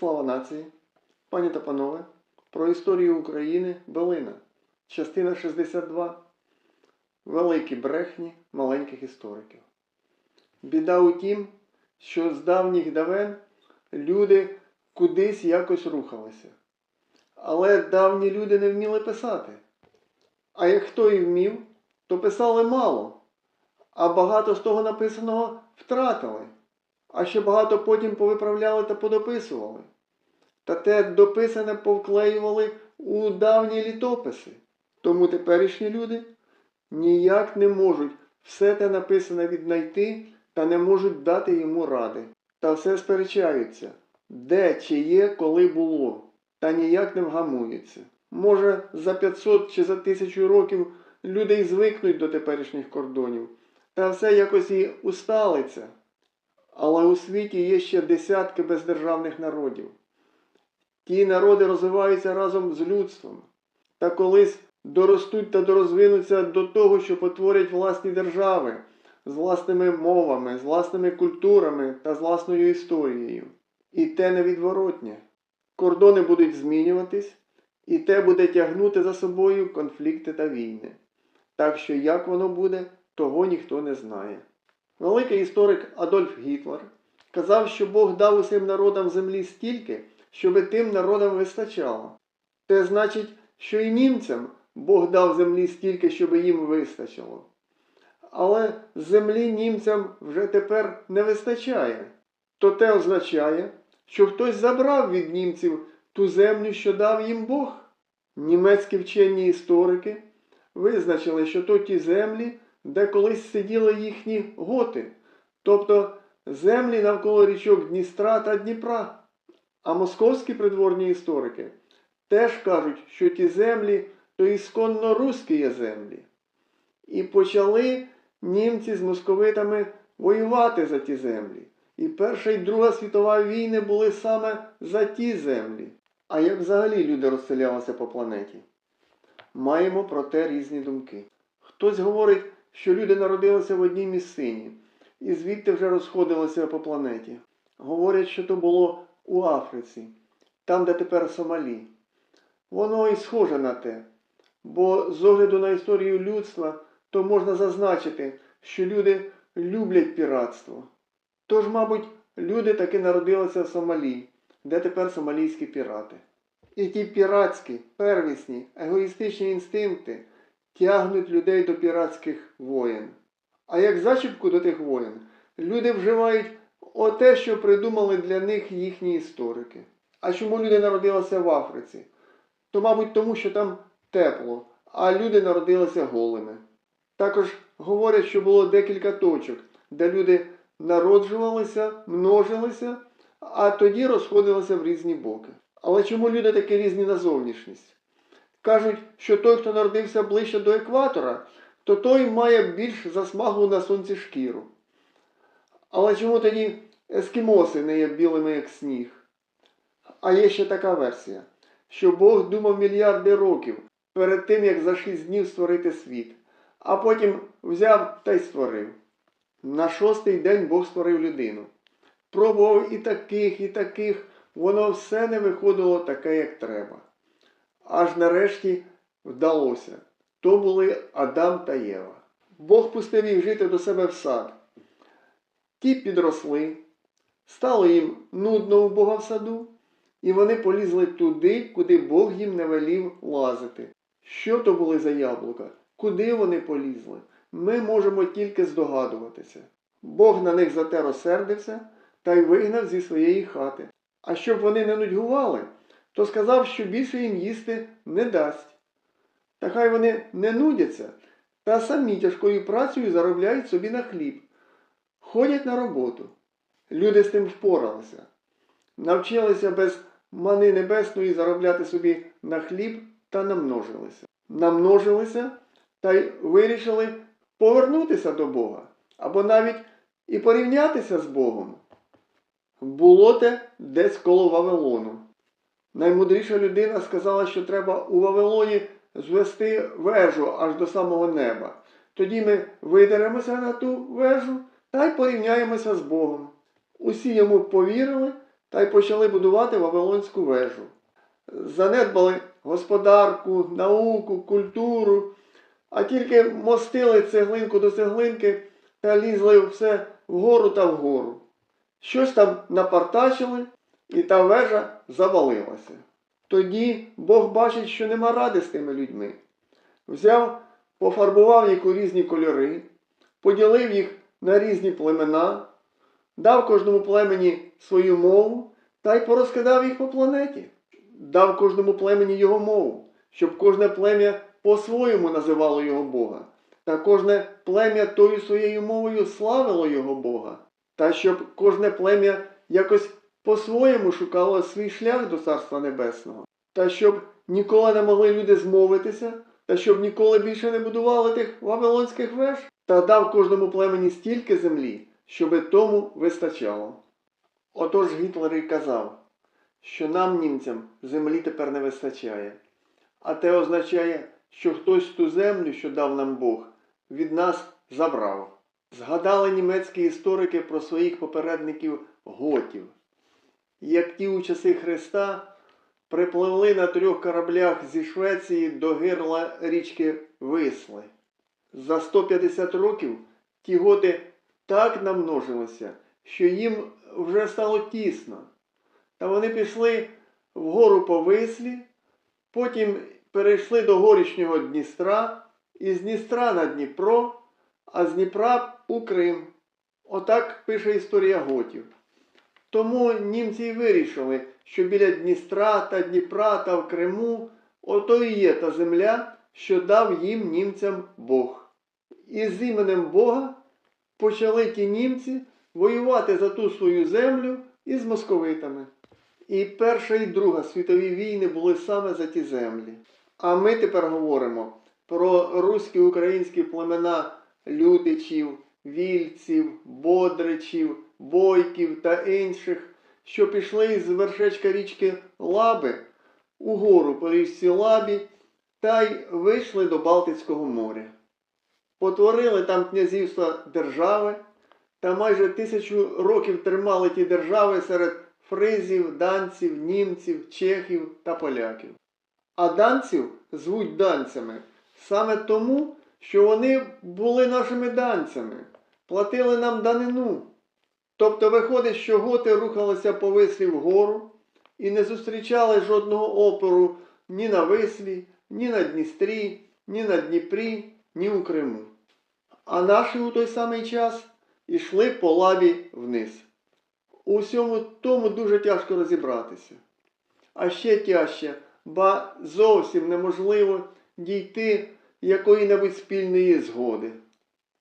Слава нації, пані та панове, про історію України Белина, частина 62. Великі брехні маленьких істориків. Біда у тім, що з давніх давен люди кудись якось рухалися. Але давні люди не вміли писати. А як хто і вмів, то писали мало, а багато з того написаного втратили, а ще багато потім повиправляли та подописували. Та те дописане повклеювали у давні літописи. Тому теперішні люди ніяк не можуть все те написане віднайти та не можуть дати йому ради. Та все сперечаються, де чи є, коли було, та ніяк не вгамуються. Може, за 500 чи за тисячу років люди й звикнуть до теперішніх кордонів, та все якось і усталиться. Але у світі є ще десятки бездержавних народів. Ті народи розвиваються разом з людством, та колись доростуть та дорозвинуться до того, що потворять власні держави з власними мовами, з власними культурами та з власною історією. І те невідворотнє. Кордони будуть змінюватись, і те буде тягнути за собою конфлікти та війни. Так що як воно буде, того ніхто не знає. Великий історик Адольф Гітлер казав, що Бог дав усім народам землі стільки, щоби тим народам вистачало. Те значить, що і німцям Бог дав землі стільки, щоби їм вистачило. Але землі німцям вже тепер не вистачає. То те означає, що хтось забрав від німців ту землю, що дав їм Бог. Німецькі вчені історики визначили, що то ті землі, де колись сиділи їхні готи, тобто землі навколо річок Дністра та Дніпра. А московські придворні історики теж кажуть, що ті землі то ісконно руські є землі. І почали німці з московитами воювати за ті землі. І Перша і Друга світова війни були саме за ті землі. А як взагалі люди розселялися по планеті? Маємо про те різні думки. Хтось говорить, що люди народилися в одній місцині і звідти вже розходилися по планеті. Говорять, що то було у Африці, там, де тепер Сомалі. Воно і схоже на те, бо з огляду на історію людства, то можна зазначити, що люди люблять піратство. Тож, мабуть, люди таки народилися в Сомалі, де тепер сомалійські пірати. І ті піратські, первісні, егоїстичні інстинкти тягнуть людей до піратських воєн. А як зачіпку до тих воєн, люди вживають оте, що придумали для них їхні історики. А чому люди народилися в Африці? То, мабуть, тому, що там тепло, а люди народилися голими. Також говорять, що було декілька точок, де люди народжувалися, множилися, а тоді розходилися в різні боки. Але чому люди такі різні на зовнішність? Кажуть, що той, хто народився ближче до екватора, то той має більш засмаглу на сонці шкіру. Але чому тоді ескімоси не є білими, як сніг? А є ще така версія, що Бог думав мільярди років перед тим, як за шість днів створити світ, а потім взяв та й створив. На шостий день Бог створив людину. Пробував і таких, і таких, воно все не виходило таке, як треба. Аж нарешті вдалося. То були Адам та Єва. Бог пустив їх жити до себе в сад. Ті підросли, стало їм нудно у Бога в саду, і вони полізли туди, куди Бог їм не велів лазити. Що то були за яблука? Куди вони полізли? Ми можемо тільки здогадуватися. Бог на них зате розсердився та й вигнав зі своєї хати. А щоб вони не нудьгували, то сказав, що більше їм їсти не дасть. Та хай вони не нудяться, та самі тяжкою працею заробляють собі на хліб, ходять на роботу. Люди з тим впоралися, навчилися без мани небесної заробляти собі на хліб та намножилися. Намножилися та й вирішили повернутися до Бога або навіть і порівнятися з Богом. Було те десь коло Вавилону. Наймудріша людина сказала, що треба у Вавилоні звести вежу аж до самого неба. Тоді ми видеремося на ту вежу та й порівняємося з Богом. Усі йому повірили та й почали будувати Вавилонську вежу. Занедбали господарку, науку, культуру, а тільки мостили цеглинку до цеглинки та лізли все вгору та вгору. Щось там напартачили, і та вежа завалилася. Тоді Бог бачить, що нема ради з тими людьми. Взяв, пофарбував їх у різні кольори, поділив їх на різні племена, дав кожному племені свою мову та й порозкидав їх по планеті. Дав кожному племені його мову, щоб кожне плем'я по-своєму називало його Бога, та кожне плем'я тою своєю мовою славило його Бога, та щоб кожне плем'я якось по-своєму шукало свій шлях до Царства Небесного, та щоб ніколи не могли люди змовитися, та щоб ніколи більше не будували тих вавилонських веж, та дав кожному племені стільки землі, щоби тому вистачало. Отож Гітлер і казав, що нам, німцям, землі тепер не вистачає. А те означає, що хтось ту землю, що дав нам Бог, від нас забрав. Згадали німецькі історики про своїх попередників готів. Як ті у часи Христа припливли на трьох кораблях зі Швеції до гирла річки Висли. За 150 років ті готи так намножилися, що їм вже стало тісно. Та вони пішли вгору по вислі, потім перейшли до горішнього Дністра, і з Дністра на Дніпро, а з Дніпра у Крим. Отак пише історія готів. Тому німці й вирішили, що біля Дністра та Дніпра та в Криму ото і є та земля, що дав їм німцям Бог. І з іменем Бога почали ті німці воювати за ту свою землю із московитами. І Перша і Друга світові війни були саме за ті землі. А ми тепер говоримо про руські українські племена лютичів, вільців, бодричів, бойків та інших, що пішли з вершечка річки Лаби угору по річці Лабі та й вийшли до Балтицького моря. Потворили там князівства держави та майже тисячу років тримали ті держави серед фризів, данців, німців, чехів та поляків. А данців звуть данцями саме тому, що вони були нашими данцями, платили нам данину. Тобто виходить, що готи рухалися по вислі вгору і не зустрічали жодного опору ні на вислі, ні на Дністрі, ні на Дніпрі, ні у Криму. А наші у той самий час ішли по лаві вниз. У всьому тому дуже тяжко розібратися. А ще тяжче, ба зовсім неможливо дійти якої-небудь спільної згоди.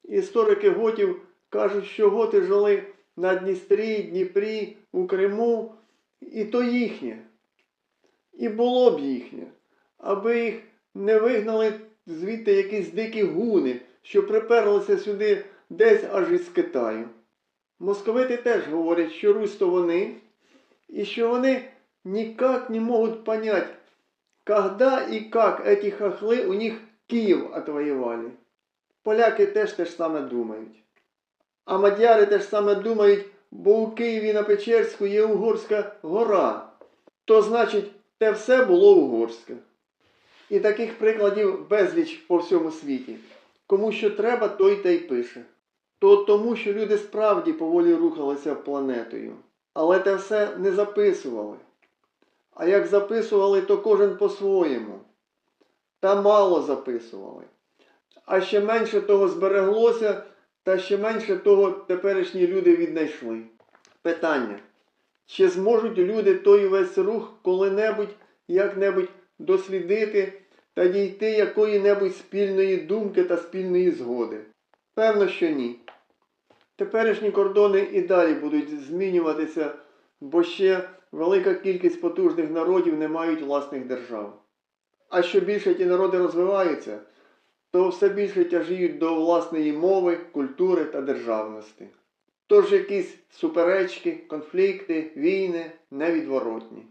Історики готів кажуть, що готи жили на Дністрі, Дніпрі, у Криму, і то їхнє. І було б їхнє, аби їх не вигнали звідти якісь дикі гуни, що приперлися сюди десь аж із Китаю. Московити теж говорять, що Русь то вони, і що вони никак не можуть понять, когда и как эти хохлы у них Київ отвоювали. Поляки теж те ж саме думають. А мадяри теж саме думають, бо у Києві на Печерську є Угорська гора. То значить, те все було угорське. І таких прикладів безліч по всьому світі. Кому що треба, той та й пише. То тому, що люди справді поволі рухалися планетою. Але те все не записували. А як записували, то кожен по-своєму. Та мало записували. А ще менше того збереглося, та ще менше того теперішні люди віднайшли. Питання. Чи зможуть люди той весь рух коли-небудь, як-небудь дослідити та дійти якої-небудь спільної думки та спільної згоди? Певно, що ні. Теперішні кордони і далі будуть змінюватися, бо ще велика кількість потужних народів не мають власних держав. А що більше ті народи розвиваються, то все більше тяжіють до власної мови, культури та державності. Тож якісь суперечки, конфлікти, війни невідворотні.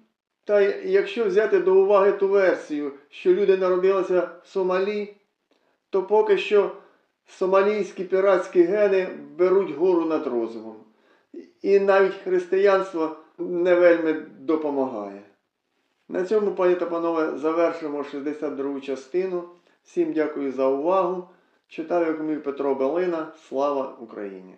Та якщо взяти до уваги ту версію, що люди народилися в Сомалі, то поки що сомалійські піратські гени беруть гору над розумом. І навіть християнство не вельми допомагає. На цьому, пані та панове, завершимо 62 частину. Всім дякую за увагу. Читав як мій Петро Белина. Слава Україні!